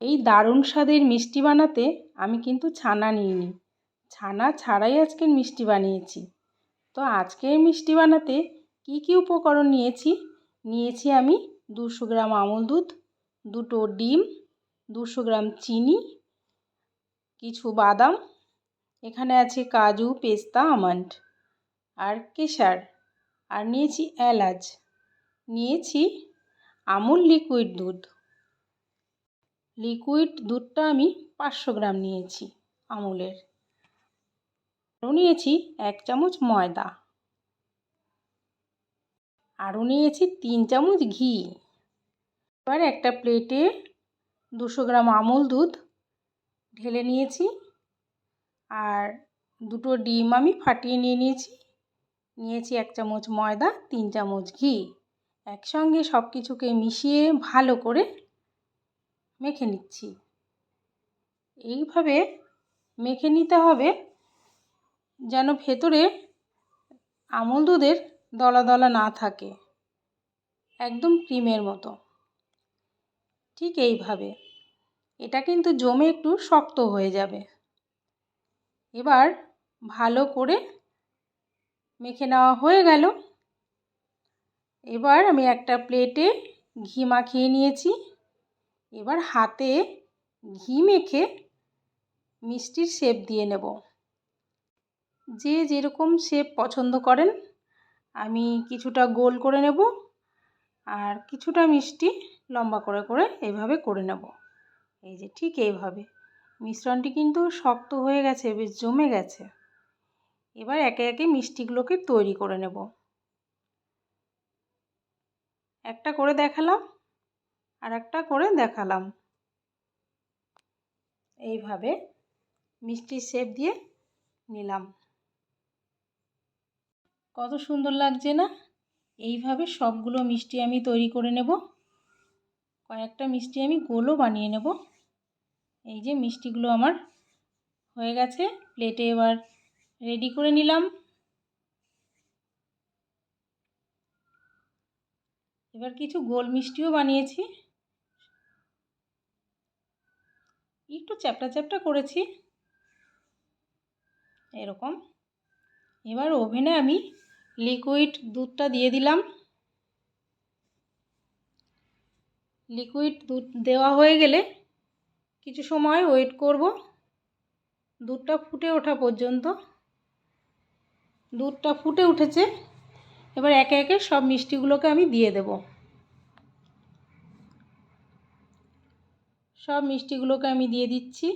এই দারুণ স্বাদের মিষ্টি বানাতে আমি কিন্তু ছানা নিইনি। ছানা ছাড়াই আজকের মিষ্টি বানিয়েছি। তো আজকের মিষ্টি বানাতে কি কি উপকরণ নিয়েছি? নিয়েছি আমি দুশো গ্রাম আমল দুধ, দুটো ডিম, দুশো গ্রাম চিনি, কিছু বাদাম, এখানে আছে কাজু, পেস্তা, আমন্ড আর কেশর আর নিয়েছি এলাচ। নিয়েছি আমুল লিকুইড দুধ। লিকুইড দুধটা আমি পাঁচশো গ্রাম নিয়েছি আমুলের। আরও নিয়েছি এক চামচ ময়দা। আরও নিয়েছি তিন চামচ ঘি। এবার একটা প্লেটে দুশো গ্রাম আমুল দুধ ঢেলে নিয়েছি আর দুটো ডিম আমি ফাটিয়ে নিয়ে নিয়েছি। নিয়েছি এক চামচ ময়দা, তিন চামচ ঘি। একসঙ্গে সব কিছুকে মিশিয়ে ভালো করে মেখে নিচ্ছি। এইভাবে মেখে নিতে হবে যেন ভেতরে আমল দুধের দলা দলা না থাকে। একদম ক্রিমের মতো। ঠিক এইভাবে। এটা কিন্তু জমে একটু শক্ত হয়ে যাবে। এবার ভালো করে মেখে নেওয়া হয়ে গেল। এবার আমি একটা প্লেটে ঘি মাখিয়ে নিয়েছি। এবার হাতে ঘি মেখে মিষ্টির শেপ দিয়ে নেব। যে যেরকম শেপ পছন্দ করেন, আমি কিছুটা গোল করে নেব আর কিছুটা মিষ্টি লম্বা করে করে এভাবে করে নেব। এই যে ঠিক এইভাবে। মিশ্রণটি কিন্তু শক্ত হয়ে গেছে, বেশ জমে গেছে। এবার একে একে মিষ্টিগুলোকে তৈরি করে নেব। একটা করে দেখালাম। আর একটা করে দেখালাম। এইভাবে মিষ্টির শেপ দিয়ে নিলাম। কত সুন্দর লাগছে না? এইভাবে সবগুলো মিষ্টি আমি তৈরি করে নেব। কয়েকটা মিষ্টি আমি গোলও বানিয়ে নেব। এই যে মিষ্টিগুলো আমার হয়ে গেছে, প্লেটে এবার রেডি করে নিলাম। এবার কিছু গোল মিষ্টিও বানিয়েছি। একটু চ্যাপটা চ্যাপটা করেছি। এরকম। এবার ওভেনে আমি লিকুইড দুধটা দিয়ে দিলাম। লিকুইড দুধ দেওয়া হয়ে গেলে কিছু সময় ওয়েট করব। দুধটা ফুটে ওঠা পর্যন্ত। দুধটা ফুটে উঠেছে। এবার একে একে সব মিষ্টিগুলোকে আমি দিয়ে দেব। সব মিষ্টিগুলোকে আমি দিয়ে দিচ্ছি।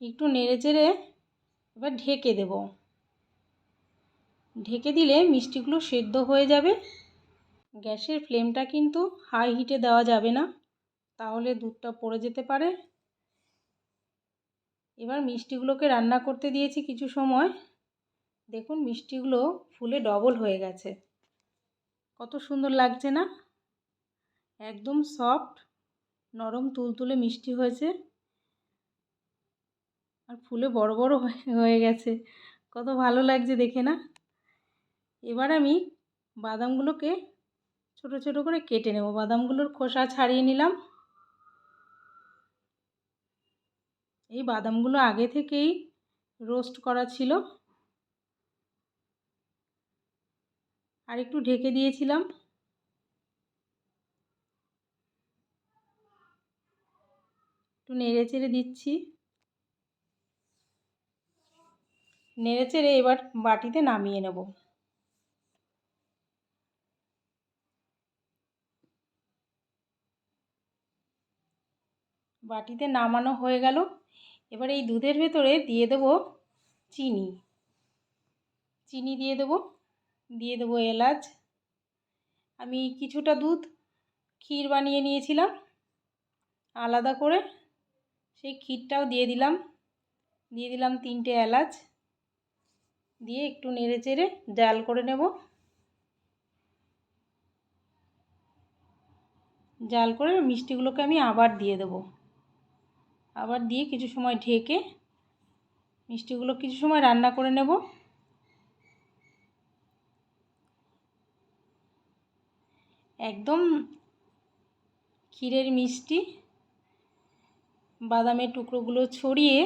একটু নেড়ে চেড়ে এবার ঢেকে দেব। ঢেকে দিলে মিষ্টিগুলো সেদ্ধ হয়ে যাবে। গ্যাসের ফ্লেমটা কিন্তু হাই হিটে দেওয়া যাবে না। তাহলে দুধটা পড়ে যেতে পারে। এবার মিষ্টিগুলোকে রান্না করতে দিয়েছি কিছু সময়। দেখুন মিষ্টিগুলো ফুলে ডবল হয়ে গেছে। কত সুন্দর লাগছে না? একদম সফট নরম, তুলতুলে মিষ্টি হয়েছে। আর ফুলে বড় বড় হয়ে গেছে। কত ভালো লাগছে দেখে না? এবার আমি বাদামগুলোকে ছোট ছোট করে কেটে নেব। বাদামগুলোর খোসা ছাড়িয়ে নিলাম। এই বাদামগুলো আগে থেকেই রোস্ট করা ছিল। আর একটু ঢেকে দিয়েছিলাম। একটু নেড়ে চেড়ে দিচ্ছি। নেড়ে চেড়ে এবার বাটিতে নামিয়ে নেব। বাটিতে নামানো হয়ে গেল। এবার এই দুধের ভেতরে দিয়ে দেব চিনি। চিনি দিয়ে দেব, দিয়ে দেবো এলাচ। আমি কিছুটা দুধ ক্ষীর বানিয়ে নিয়েছিলাম, আলাদা করে সেই ক্ষীরটাও দিয়ে দিলাম। দিয়ে দিলাম তিনটে এলাচ, দিয়ে একটু নেড়ে চেড়ে জাল করে নেব। জাল করে মিষ্টিগুলোকে আমি আবার দিয়ে দেবো। আবার দিয়ে কিছু সময় ঢেকে মিষ্টিগুলো কিছু সময় রান্না করে নেব। একদম ক্ষীরের মিষ্টি, বাদামের টুকরোগুলো ছড়িয়ে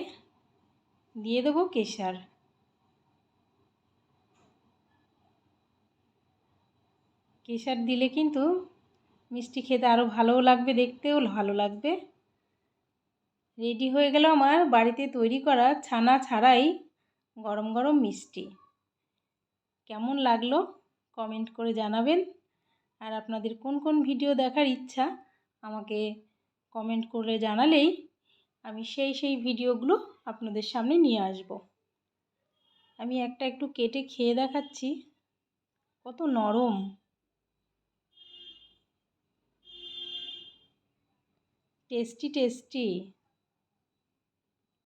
দিয়ে দেবো কেশর। কেশর দিলে কিন্তু মিষ্টি খেতে আরও ভালোও লাগবে, দেখতেও ভালো লাগবে। রেডি হয়ে গেল আমার বাড়িতে তৈরি করা ছানা ছাড়াই গরম গরম মিষ্টি। কেমন লাগল? কমেন্ট করে জানাবেন। আর আপনাদের কোন কোন ভিডিও দেখার ইচ্ছা আমাকে কমেন্ট করে জানালেই আমি সেই সেই ভিডিওগুলো আপনাদের সামনে নিয়ে আসব। আমি একটা একটু কেটে খেয়ে দেখাচ্ছি। কত নরম। Tasty tasty.